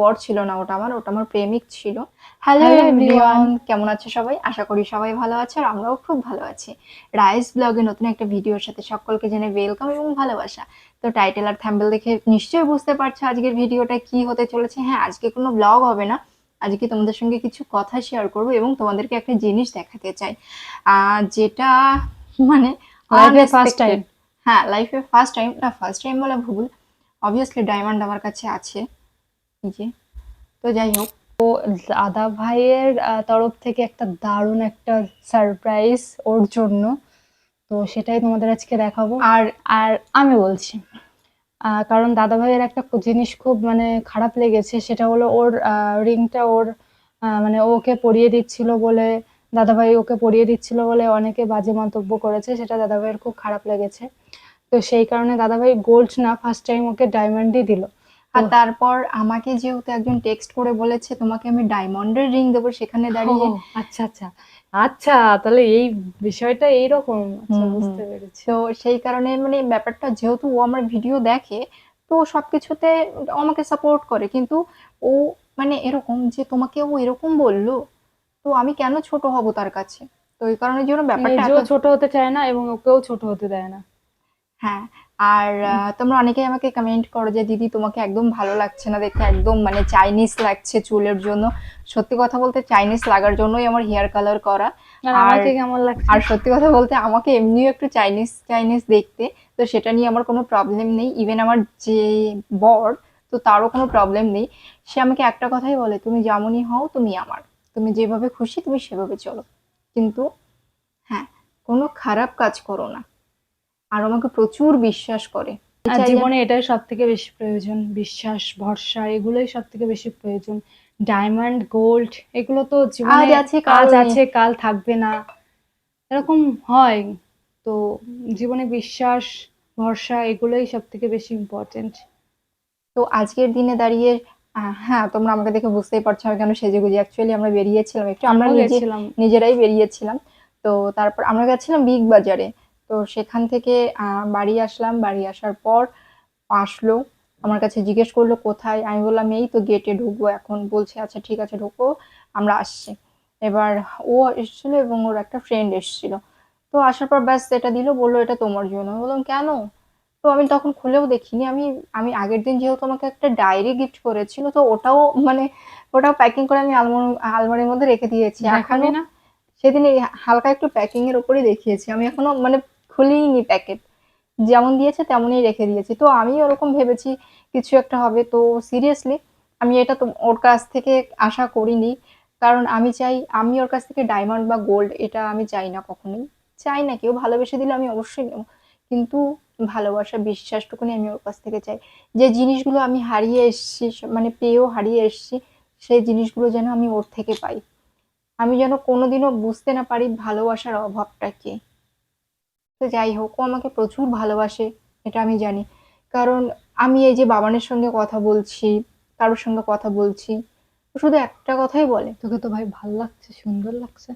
বর ছিল না ওটা আমার ওটা আমার প্রেমিক ছিল। হ্যালো এভরিওয়ান কেমন আছে সবাই? আশা করি সবাই ভালো আছে আর আমরাও খুব ভালো আছি। রাইস ব্লগে নতুন একটা ভিডিওর সাথে সকলকে জেনে ওয়েলকাম এবং ভালোবাসা। তো টাইটেল আর থ্যাম্বেল দেখে নিশ্চয়ই বুঝতে পারছ আজকের ভিডিওটা কি হতে চলেছে। হ্যাঁ আজকে কোনো ব্লগ হবে না। আজকে তোমাদের সঙ্গে কিছু কথা শেয়ার করব এবং তোমাদেরকে একটা জিনিস দেখাতে চাই। আহ, যেটা মানে হ্যাঁ লাইফে ফার্স্ট টাইম না ফার্স্ট টাইম বলা ভুল। অবভিয়াসলি ডায়মন্ড আমার কাছে আছে। যে তো যাই হোক তো দাদা ভাইয়ের তরফ থেকে একটা দারুণ একটা সারপ্রাইজ ওর জন্য। তো সেটাই তোমাদের আজকে দেখাবো। আর আর আমি বলছি কারণ দাদা ভাইয়ের একটা জিনিস খুব মানে খারাপ লেগেছে, সেটা হলো ওর রিংটা ওর মানে ওকে পরিয়ে দিচ্ছিল বলে, দাদা ভাই ওকে পরিয়ে দিচ্ছিল বলে অনেকে বাজে মন্তব্য করেছে, সেটা দাদা ভাইয়ের খুব খারাপ লেগেছে। তো সেই কারণে দাদা ভাই গোল্ড না ফার্স্ট টাইম ওকে ডায়মন্ডই দিল। আর তারপর আমাকে যেহেতু একজন টেক্সট করে বলেছে তোমাকে আমি ডায়মন্ডের রিং দেবো সেখানে দাঁড়িয়ে। আচ্ছা আচ্ছা। আচ্ছা তাহলে এই বিষয়টা এইরকম। আচ্ছা। বুঝতে পেরেছি। তো সেই কারণে মানে ব্যাপারটা যেহেতু ও আমার ভিডিও দেখে তো সবকিছুতে আমাকে সাপোর্ট করে। কিন্তু ও মানে এরকম যে তোমাকে ও এরকম বলল তো আমি কেন ছোট হব তার কাছে? তো এই কারণের জন্য ব্যাপারটা ছোট হতে চায় না এবং ওকেও ছোট হতে দেয় না। হ্যাঁ আর তোমরা অনেকেই আমাকে কমেন্ট করো যে দিদি তোমাকে একদম ভালো লাগছে না দেখতে একদম মানে চাইনিজ লাগছে চুলের জন্য। সত্যি কথা বলতে চাইনিজ লাগার জন্যই আমার হেয়ার কালার করা। আর আর- কেমন লাগছে? আর সত্যি কথা বলতে আমাকে এমনিও একটু চাইনিজ চাইনিজ দেখতে তো সেটা নিয়ে আমার কোনো প্রবলেম নেই। ইভেন আমার যে বর তো তারও কোনো প্রবলেম নেই। সে আমাকে একটা কথাই বলে তুমি যেমনই হও তুমি আমার। তুমি যেভাবে খুশি তুমি সেভাবে চলো। কিন্তু হ্যাঁ কোনো খারাপ কাজ করো না। আর আমাকে প্রচুর বিশ্বাস করে। আর জীবনে এটাই সব থেকে বেশি প্রয়োজন বিশ্বাস ভরসা এগুলোই সব থেকে বেশি প্রয়োজন। ডায়মন্ড গোল্ড এগুলো তো জীবনে আজ আছে, কাল আছে কাল থাকবে না। এরকম হয়। তো জীবনে বিশ্বাস ভরসা এগুলোই সব থেকে বেশি ইম্পর্টেন্ট তো আজকের দিনে দাঁড়িয়ে হ্যাঁ তোমরা আমাকে দেখে বুঝতেই পারছ আমি কেন সেজে গুজে অ্যাকচুয়ালি আমরা বেরিয়েছিলাম একটু। আমরা নিজেরাই বেরিয়েছিলাম। তো তারপর আমরা গেছিলাম বিগ বাজারে। তো সেখান থেকে বাড়ি আসলাম। বাড়ি আসার পর আসলো। আমার কাছে জিজ্ঞেস করল কোথায়? আমি বললাম এই তো গেটে ঢুকবো এখন। বলছে আচ্ছা ঠিক আছে ঢুকবো আমরা আসছি। এবার ও এসেছিল এবং ওর একটা ফ্রেন্ড এসেছিল। তো আসার পর ব্যাস এটা দিল বলল এটা তোমার জন্য। আমি বললাম কেন? তো আমি তখন খুলেও দেখিনি। আমি আমি আগের দিন যেহেতু আমাকে একটা ডায়েরি গিফট করেছিল তো ওটাও মানে ওটাও প্যাকিং করে আমি আলমারি আলমারির মধ্যে রেখে দিয়েছি। এখনও না? সেদিন হালকা একটু প্যাকিং এর উপরই দেখিয়েছি। আমি এখনও মানে খুলিনি প্যাকেট যেমন দিয়েছে তেমনই রেখে দিয়েছি। তো আমি ওরকম ভেবেছি কিছু একটা হবে। তো সিরিয়াসলি আমি এটা তো ওর কাছ থেকে আশা করিনি। কারণ আমি চাই, আমি ওর কাছ থেকে ডায়মন্ড বা গোল্ড এটা আমি চাই না কখনোই। চাই না, কেউ ভালোবেসে দিলে আমি অবশ্যই নেব। কিন্তু ভালোবাসা, বিশ্বাসটুকুনি আমি ওর কাছ থেকে চাই। যে জিনিসগুলো আমি হারিয়ে এসেছি মানে পেয়েও হারিয়ে এসেছি, সেই জিনিসগুলো যেন আমি ওর থেকে পাই। আমি যেন কোনোদিনও বুঝতে না পারি ভালোবাসার অভাবটা কি। তো যাই হোক, ও আমাকে প্রচুর ভালোবাসে, এটা আমি জানি। কারণ আমি এই যে বাবানের সঙ্গে কথা বলছি, কারোর সঙ্গে কথা বলছি, ও শুধু একটা কথাই বলে, তোকে তো ভাই ভালো লাগছে, সুন্দর লাগছে।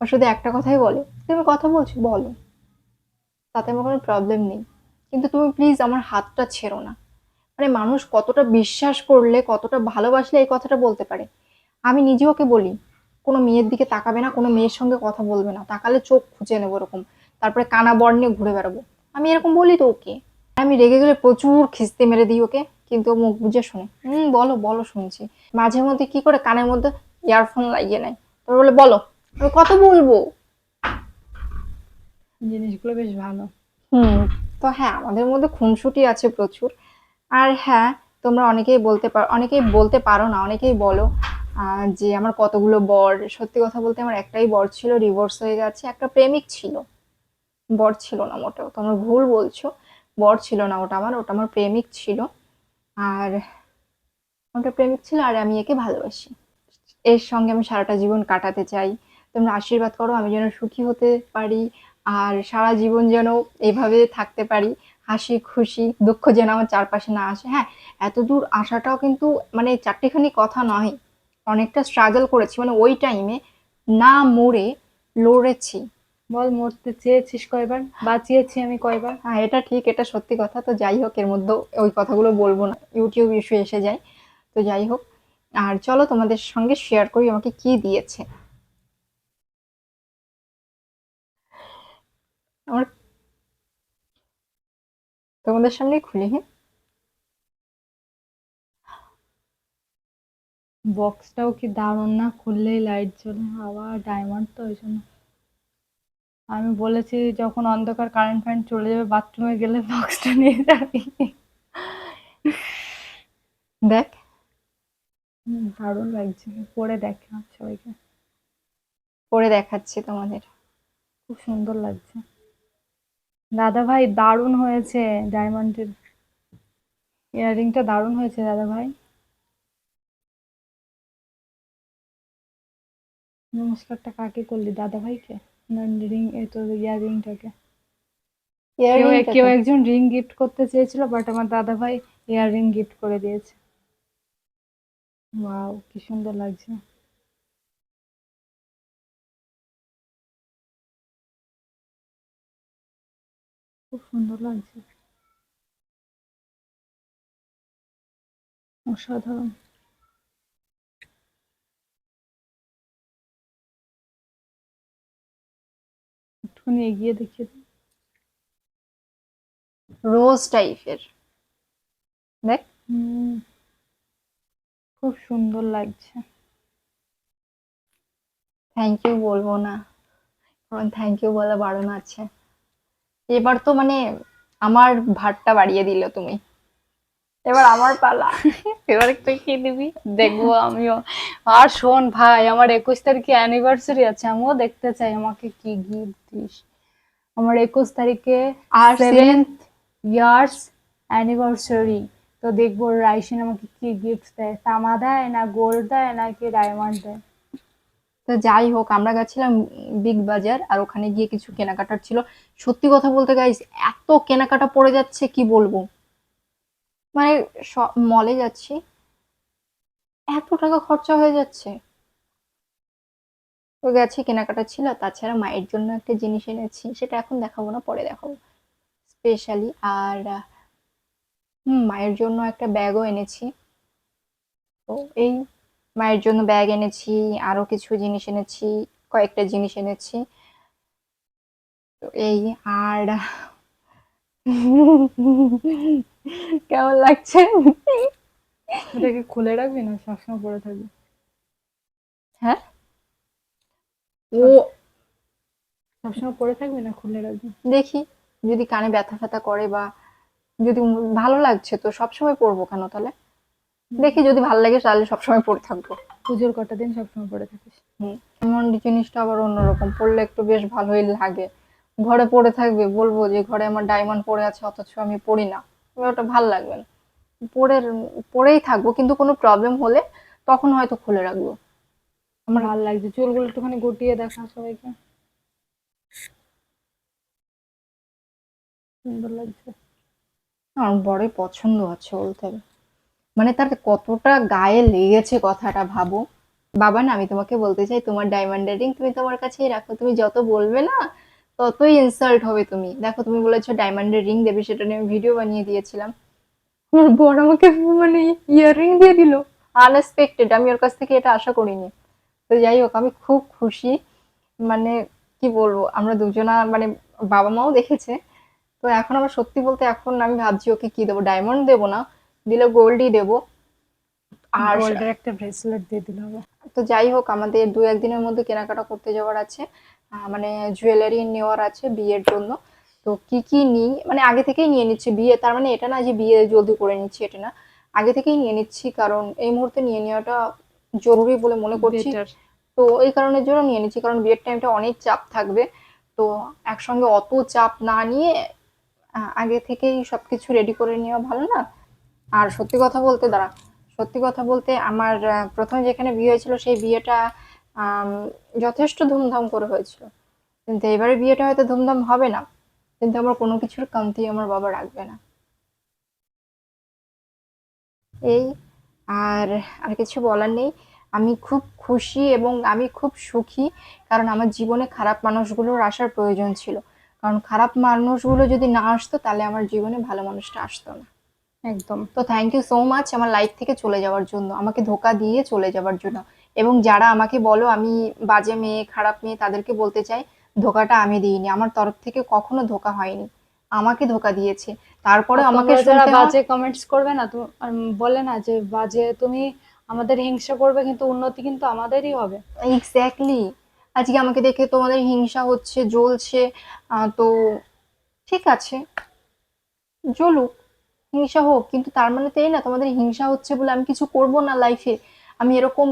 ও শুধু একটা কথাই বলে, তুমি কথা বলছো, বলো। তাতে আমার কোনো প্রবলেম নেই। কিন্তু তুমি প্লিজ আমার হাতটা ছেড়ো না। মানে মানুষ কতটা বিশ্বাস করলে, কতটা ভালোবাসলে এই কথাটা বলতে পারে? আমি নিজে ওকে বলি, কোনো মেয়ের দিকে তাকাবে না, কোনো মেয়ের সঙ্গে কথা বলবে না। তাকালে চোখ খুঁজে নেব এরকম তারপরে কানা বর নিয়ে ঘুরে বেড়াবো। আমি এরকম বলি তো ওকে। আমি রেগে গেলে প্রচুর খিস্তি মেরে দিই ওকে কিন্তু ও মুখ বুঝে শোনে। হুম বলো বলো শুনছি। মাঝে মধ্যে কি করে কানের মধ্যে ইয়ারফোন লাগিয়ে নেয়? তারপর বলে বলো আমি কত বলব। জিনিসগুলো বেশ ভালো। হুম তো হ্যাঁ আমাদের মধ্যে খুনসুটি আছে প্রচুর। আর হ্যাঁ তোমরা অনেকেই বলতে পারো অনেকেই বলতে পারো না অনেকেই বলো যে আমার কতগুলো বর। সত্যি কথা বলতে আমার একটাই বর ছিল ডিভোর্স হয়ে গেছে একটা প্রেমিক ছিল। বর ছিল না মোটেও। তোমরা ভুল বলছো, বর ছিল না ওটা আমার ওটা আমার প্রেমিক ছিল। আর ওটা প্রেমিক ছিল আর আমি একে ভালোবাসি। এর সঙ্গে আমি সারাটা জীবন কাটাতে চাই। তোমরা আশীর্বাদ করো, আমি যেন সুখী হতে পারি আর সারা জীবন যেন এভাবে থাকতে পারি। হাসি, খুশি, দুঃখ যেন আমার চারপাশে না আসে। হ্যাঁ এত দূর আসাটাও কিন্তু মানে চারটেখানি কথা নয়। অনেকটা স্ট্রাগল করেছি। মানে ওই টাইমে না মরে লড়েছি। বল মরতে চেয়েছিস কয়বার? বাঁচিয়েছি আমি কয়বার? হ্যাঁ এটা ঠিক এটা সত্যি কথা। তো যাই হোক এর মধ্যে ওই কথাগুলো বলব না। ইউটিউব ইস্যু এসে যায়। তো যাই হোক আর চলো তোমাদের সঙ্গে শেয়ার করি আমাকে কি দিয়েছে। আমার তোমাদের সামনেই খুলি হ্যাঁ? বক্সটাও কি দারুণ না? খুললেই লাইট জ্বলে। আবার ডায়মন্ড তো ওই জন্য। আমি বলেছি যখন অন্ধকার কারেন্ট ফারেন্ট চলে যাবে বাথরুমে গেলে বক্সটা নিয়ে যাবি। দেখ। দারুণ লাগছে। পরে দেখা সবাইকে। পরে দেখাচ্ছি তোমাদের। খুব সুন্দর লাগছে। দাদা ভাই, দারুণ হয়েছে ডায়মন্ডের ইয়াররিংটা দারুণ হয়েছে, দাদা ভাই। নমস্কারটা কাকে করলি, দাদা ভাইকে? রিং এই তোর ইয়াররিংটাকে কেউ কেউ একজন রিং গিফট করতে চেয়েছিল বাট আমার দাদা ভাই ইয়াররিং গিফট করে দিয়েছে। ওয়াও কি সুন্দর লাগছে। খুব সুন্দর লাগছে। অসাধারণ। একটুখানি এগিয়ে দেখিয়ে দিই। রোজ টাইপের দেখ খুব সুন্দর লাগছে থ্যাংক ইউ বলব না কারণ থ্যাংক ইউ বলা বারণ আছে এবার তো মানে আমার ভাতটা বাড়িয়ে দিল তুমি এবার আমার পালা। এবার তুই কি দিবি? দেখব আমিও। আর শোন ভাই আমার একুশ তারিখে অ্যানিভার্সারি আছে আমিও দেখতে চাই আমাকে কি গিফট দিস। আমার একুশ তারিখে আর সেভেন্থ ইয়ার্স অ্যানিভার্সারি তো দেখব রাইসিন আমাকে কি গিফট দেয়। তামা দেয় না গোল্ড দেয় না কি ডায়মন্ড দেয়। তো যাই হোক আমরা গেছিলাম বিগ বাজার আর ওখানে গিয়ে কিছু কেনাকাটার ছিল। সত্যি কথা বলতে গাইস এত কেনাকাটা পড়ে যাচ্ছে কি বলব? মানে মলে যাচ্ছি। এত টাকা খরচা হয়ে যাচ্ছে। তো গেছি, কেনাকাটা ছিল। তাছাড়া মায়ের জন্য একটা জিনিস এনেছি, সেটা এখন দেখাবো না, পরে দেখাবো। স্পেশালি আর মায়ের জন্য একটা ব্যাগও এনেছি। তো এই মায়ের জন্য ব্যাগ এনেছি, আরও কিছু জিনিস এনেছি, কয়েকটা জিনিস এনেছি। তো এই আর কেমন লাগছে? এটাকে খুলে রাখবি না? সবসময় পরে থাকবি। হ্যাঁ? ও সবসময় পরে থাকবি না? খুলে রাখবি। দেখি যদি কানে ব্যথা ফ্যাথা করে বা যদি ভালো লাগছে তো সবসময় পরবো কেন তাহলে? দেখি যদি ভালো লাগে তাহলে সবসময় পরে থাকব। পুজোর কটা দিন সবসময় পরে থাকিস। এমন জিনিসটা আবার অন্যরকম পরলে একটু বেশ ভালোই লাগে। ঘরে পড়ে থাকবে বলব যে ঘরে আমার ডায়মন্ড পড়ে আছে অথচ আমি পড়ি না। ওটা ভালো লাগবে না। পরে পরেই থাকব কিন্তু কোনো প্রবলেম হলে তখন হয়তো খুলে রাখব। আমার ভালো লাগছে চুলগুলো একটুখানি গুটিয়ে দেখা সবাইকে। সুন্দর লাগছে। আমার বড়ই পছন্দ আছে বলতে মানে তার কতটা গায়ে লেগেছে কথাটা ভাবো। বাবা না আমি তোমাকে বলতে চাই তোমার ডায়মন্ডের রিং তুমি তোমার কাছেই রাখো তুমি যত বলবে না ততই ইনসাল্ট হবে তুমি। দেখো তুমি বলেছ ডায়মন্ডের রিং দেবে সেটা নিয়ে আমি ভিডিও বানিয়ে দিয়েছিলাম। আমার বড় আমাকে মানে ইয়াররিং দিয়ে দিল আনএক্সপেক্টেড আমি ওর কাছ থেকে এটা আশা করিনি। তো যাই হোক আমি খুব খুশি। মানে কি বলব আমরা দুজনা মানে বাবা মাও দেখেছে। তো এখন আমার সত্যি বলতে এখন আমি ভাবছি ওকে কি দেবো? ডায়মন্ড দেবো না দিলে গোল্ডই দেবো। আর গোল্ডের একটা ব্রেসলেট দিয়ে দিলে হবে তো যাই হোক আমাদের দু একদিনের মধ্যে কেনাকাটা করতে যাওয়ার আছে। মানে জুয়েলারি নেওয়ার আছে বিয়ের জন্য। তো কি কি নিই? মানে আগে থেকেই নিয়ে নিচ্ছি বিয়ে। তার মানে এটা না যে বিয়ে জলদি করে নিচ্ছি এটা না। আগে থেকেই নিয়ে নিচ্ছি কারণ এই মুহূর্তে নিয়ে নেওয়াটা জরুরি বলে মনে করছি। তো এই কারণের জন্য নিয়ে নিচ্ছি কারণ বিয়ের টাইমটা অনেক চাপ থাকবে। তো একসঙ্গে অত চাপ না নিয়ে আগে থেকেই সবকিছু রেডি করে নেওয়া ভালো না? আর সত্যি কথা বলতে দাঁড়া সত্যি কথা বলতে আমার প্রথমে যেখানে বিয়ে হয়েছিল সেই বিয়েটা যথেষ্ট ধুমধাম করে হয়েছিল। কিন্তু এবারে বিয়েটা হয়তো ধুমধাম হবে না। কিন্তু আমার কোনো কিছুর কমতি আমার বাবা রাখবে না। এই আর আর কিছু বলার নেই। আমি খুব খুশি এবং আমি খুব সুখী কারণ আমার জীবনে খারাপ মানুষগুলোর আসার প্রয়োজন ছিল। কারণ খারাপ মানুষগুলো যদি না আসতো তাহলে আমার জীবনে ভালো মানুষটা আসতো না। একদম। তো থ্যাংক ইউ সো মাচ আমার লাইফ থেকে চলে যাওয়ার জন্য। আমাকে ধোকা দিয়ে চলে যাওয়ার জন্য। এবং যারা আমাকে বলো আমি বাজে মেয়ে খারাপ মেয়ে তাদেরকে বলতে চাই ধোকাটা আমি দিইনি। আমার তরফ থেকে কখনো ধোকা হয়নি। আমাকে ধোকা দিয়েছে। তারপরে আমাকে যারা বাজে কমেন্টস করবে না তো বলে না যে বাজে তুমি আমাদের হিংসা করবে কিন্তু উন্নতি কিন্তু আমাদেরই হবে। এক্স্যাক্টলি আজকে আমাকে দেখে তোমাদের হিংসা হচ্ছে জ্বলছে। তো ঠিক আছে। জ্বলুক। হিংসা হোক কিন্তু তার মানে তো এই না তোমাদের হিংসা হচ্ছে বলে আমি কিছু করব না লাইফে আমি এরকম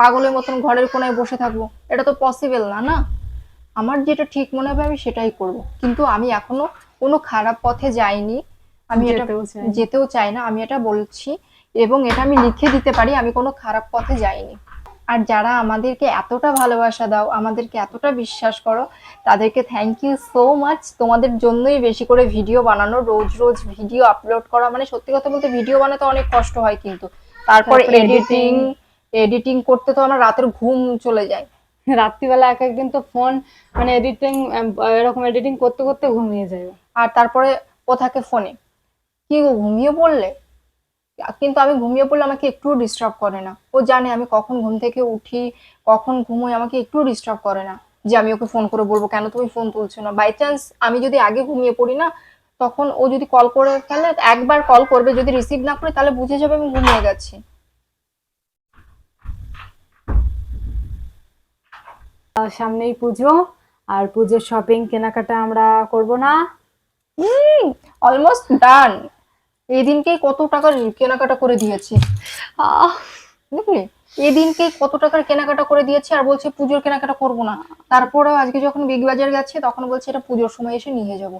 পাগলের মতন ঘরের কোনায় বসে থাকব। এটা তো পসিবল না না? আমার যেটা ঠিক মনে হবে আমি সেটাই করব। কিন্তু আমি এখনও কোনো খারাপ পথে যাইনি। আমি এটা যেতেও চাই। না আমি এটা বলছি। এবং এটা আমি লিখে দিতে পারি আমি কোনো খারাপ পথে যাইনি। আর যারা আমাদেরকে এতটা ভালোবাসা দাও আমাদেরকে এতটা বিশ্বাস করো তাদেরকে থ্যাংক ইউ সো মাচ তোমাদের জন্যই বেশি করে ভিডিও বানানো রোজ রোজ ভিডিও আপলোড করা। মানে সত্যি কথা বলতে ভিডিও বানাতে অনেক কষ্ট হয় কিন্তু। তারপর এডিটিং। এডিটিং করতে তো আমার রাতের ঘুম চলে যায়। রাত্রিবেলা এক একদিন তো ফোন মানে এডিটিং এরকম এডিটিং করতে করতে ঘুমিয়ে যাবে আর তারপরে ও থাকে ফোনে কি গো, ঘুমিয়ে পড়লে? কিন্তু আমি ঘুমিয়ে পড়লে আমাকে একটুও ডিস্টার্ব করে না। ও জানে আমি কখন ঘুম থেকে উঠি, কখন ঘুমোই, আমাকে একটুও ডিস্টার্ব করে না। যে আমি ওকে ফোন করে বলব, কেন তুমি ফোন তুলছো না? বাই চান্স আমি যদি আগে ঘুমিয়ে পড়ি না, তখন ও যদি কল করে ফেলে একবার কল করবে। যদি রিসিভ না করে, তাহলে বুঝে যাবে আমি ঘুমিয়ে গেছি। সামনেই পুজো, আর পুজোর শপিং কেনাকাটা আমরা করব না। অলমোস্ট ডান এই দিনকেই কত টাকার কেনাকাটা করে দিয়েছি? বুঝলি এই দিনকে কত টাকার কেনাকাটা করে দিয়েছে আর বলছে পুজোর কেনাকাটা করব না। তারপরেও আজকে যখন বিগ বাজার গেছে, তখন বলছে এটা পুজোর সময় এসে নিয়ে যাব।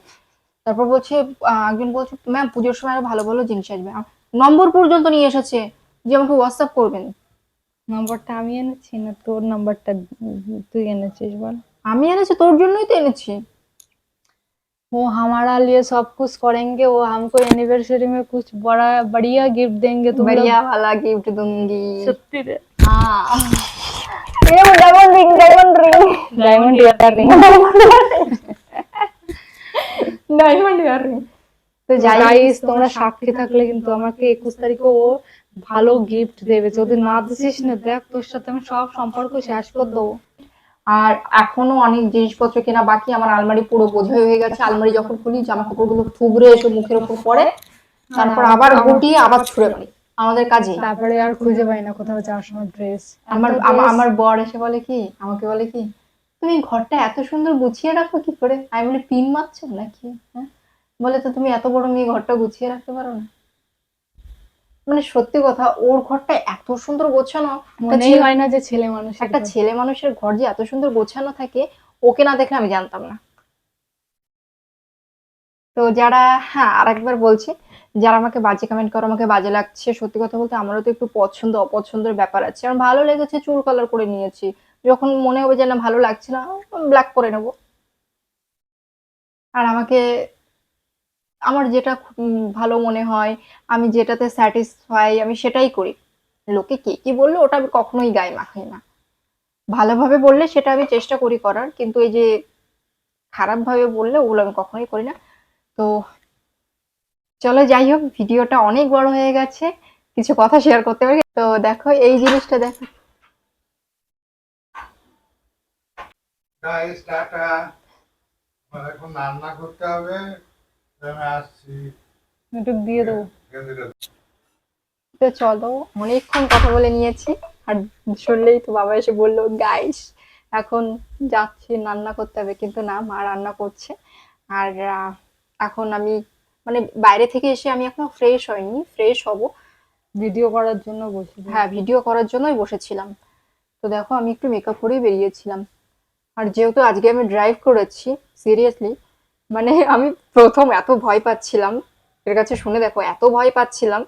তারপর বলছে একজন বলছে ম্যাম পুজোর সময় আরও ভালো ভালো জিনিস আসবে। নম্বর পর্যন্ত নিয়ে এসেছে। যে আমাকে হোয়াটসঅ্যাপ করবেন। নম্বরটা আমি এনেছি না তোর নাম্বারটা তুই এনেছিস বল আমি এনেছি তোর জন্যই তো এনেছি वो हमारा लिए सब कुछ करेंगे वो हमको एनिवर्सरी में कुछ बड़ा बढ़िया गिफ्ट देंगे तुम बढ़िया वाला गिफ्ट दूंगी সত্যি রে हाँ ये वो diamond ring diamond ring diamond earring diamond earring তো যাই হোক, গাইস তোমরা সাক্ষী থাকলে কিন্তু আমাকে একুশ তারিখে ও ভালো গিফট দেবে। যদি না দিছিস না দেখ তোর সাথে আমি সব সম্পর্ক শেষ করে দেবো। আর এখনও অনেক জিনিসপত্র কেনা বাকি আমার আলমারি পুরো বোঝাই হয়ে গেছে। আলমারি যখন খুলি জামা কাপড়গুলো থুবড়ে এসে মুখের উপর পড়ে। তারপর আবার গুটিয়ে আবার ছুঁড়ে মারি। আমাদের কাজে। তারপরে আর খুঁজে পাই না কোথাও যাওয়ার সময় ড্রেস আমার আমার বর এসে বলে কি? আমাকে বলে কি তুমি ঘরটা এত সুন্দর গুছিয়ে রাখো কি করে? আমি বলি পিন মারছো নাকি? হ্যাঁ? বলে তো তুমি এত বড় মেয়ে ঘরটা গুছিয়ে রাখতে পারো না। মানে সত্যি কথা ওর ঘরটা এত সুন্দর গোছানো মনেই হয় না যে ছেলে মানুষ একটা ছেলে মানুষের ঘর যে এত সুন্দর গোছানো থাকে ওকে না দেখলে আমি জানতাম না। তো যারা হ্যাঁ আরেকবার বলছি যারা আমাকে বাজে কমেন্ট করো আমাকে বাজে লাগছে সত্যি কথা বলতে আমারও তো একটু পছন্দ অপছন্দের ব্যাপার আছে। আমার ভালো লেগেছে চুল কালার করে নিয়েছি। যখন মনে হবে যে না ভালো লাগছে না ব্ল্যাক করে নেব। আর আমাকে আমার যেটা ভালো মনে হয়, আমি যেটাতে স্যাটিসফাই আমি সেটাই করি। লোকে কে কি বলল ওটা আমি কখনোই গায়ে মাখাই না। ভালোভাবে বললে সেটা আমি চেষ্টা করি করার, কিন্তু এই যে খারাপভাবে বললে ওগুলো আমি কখনোই করি না। তো চলো যাই হোক, ভিডিওটা অনেক বড় হয়ে গেছে, কিছু কথা শেয়ার করতে পারি। তো দেখো, এই জিনিসটা দেখো। এখন রান্না করতে হবে। একটু দিয়ে দেবো। তো চলো অনেকক্ষণ কথা বলে নিয়েছি। আর শুনলেই তো বাবা এসে বলল গাইস এখন যাচ্ছি রান্না করতে হবে। কিন্তু না মা রান্না করছে। আর এখন আমি মানে বাইরে থেকে এসে আমি এখনও ফ্রেশ হয়নি ফ্রেশ হব। ভিডিও করার জন্য বসে হ্যাঁ ভিডিও করার জন্যই বসেছিলাম। তো দেখো আমি একটু মেকআপ করেই বেরিয়েছিলাম। আর যেহেতু আজকে আমি ড্রাইভ করেছি সিরিয়াসলি মানে আমি প্রথম এত ভয় পাচ্ছিলাম। এর কাছে শুনে দেখো, এত ভয় পাচ্ছিলাম।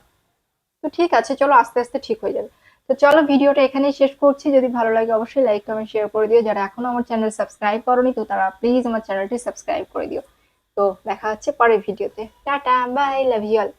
তো ঠিক আছে, চলো আস্তে আস্তে ঠিক হয়ে যাবে। তো চলো ভিডিওটা এখানেই শেষ করছি। যদি ভালো লাগে অবশ্যই লাইক কমেন্ট শেয়ার করে দিও। যারা এখনও আমার চ্যানেল সাবস্ক্রাইব করনি, তো তারা প্লিজ আমার চ্যানেলটি সাবস্ক্রাইব করে দিও। তো দেখা হচ্ছে পরের ভিডিওতে। Tata bye love you all